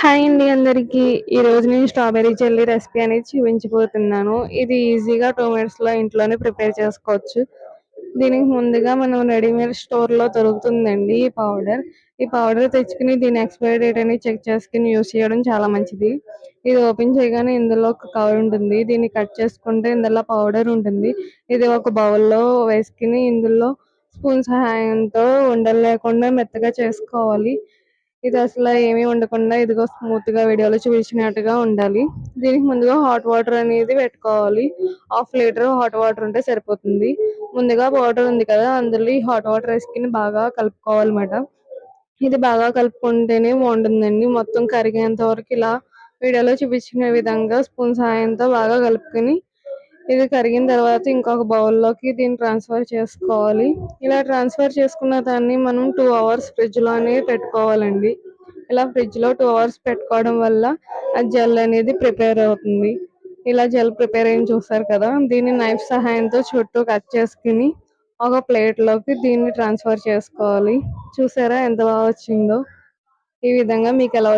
Hi అండి అందరికి. ఈ రోజు నేను స్ట్రాబెర్రీ జెల్లీ రెసిపీ అనేది చూపించిపోతున్నాను ఇది ఈజీగా టూ మినిట్స్లో ఇంట్లోనే ప్రిపేర్ చేసుకోవచ్చు. దీనికి ముందుగా మనం రెడీమేడ్ స్టోర్లో దొరుకుతుందండి ఈ పౌడర్. ఈ పౌడర్ తెచ్చుకుని దీని ఎక్స్పైరీ డేట్ అనేది చెక్ చేసుకుని యూస్ చేయడం చాలా మంచిది. ఇది ఓపెన్ చేయగానే ఇందులో ఒక కవర్ ఉంటుంది. దీన్ని కట్ చేసుకుంటే ఇందులో పౌడర్ ఉంటుంది. ఇది ఒక బౌల్లో వేసుకుని ఇందులో స్పూన్ సహాయంతో ఉండలేకుండా మెత్తగా చేసుకోవాలి. ఇది అసలు ఏమీ ఉండకుండా ఇదిగో స్మూత్గా వీడియోలో చూపించినట్టుగా ఉండాలి. దీనికి ముందుగా హాట్ వాటర్ అనేది పెట్టుకోవాలి. హాఫ్ లీటర్ హాట్ వాటర్ ఉంటే సరిపోతుంది. ముందుగా వాటర్ ఉంది కదా అందులో ఈ హాట్ వాటర్ వేసుకుని బాగా కలుపుకోవాలన్నమాట ఇది బాగా కలుపుకుంటేనే బాగుంటుందండి. మొత్తం కరిగేంత వరకు ఇలా వీడియోలో చూపించిన విధంగా స్పూన్ సహాయంతో బాగా కలుపుకొని ఇది కరిగిన తర్వాత ఇంకొక బౌల్లోకి దీన్ని ట్రాన్స్ఫర్ చేసుకోవాలి. ఇలా ట్రాన్స్ఫర్ చేసుకున్న దాన్ని మనం టూ అవర్స్ ఫ్రిడ్జ్ అనేది పెట్టుకోవాలండి. ఇలా ఫ్రిడ్జ్లో టూ అవర్స్ పెట్టుకోవడం వల్ల ఆ జెల్ అనేది ప్రిపేర్ అవుతుంది. ఇలా జెల్ ప్రిపేర్ అయ్యి చూస్తారు కదా? దీన్ని నైఫ్ సహాయంతో చుట్టూ కట్ చేసుకుని ఒక ప్లేట్లోకి దీన్ని ట్రాన్స్ఫర్ చేసుకోవాలి. చూసారా ఎంత బాగా వచ్చిందో? ఈ విధంగా మీకు ఎలా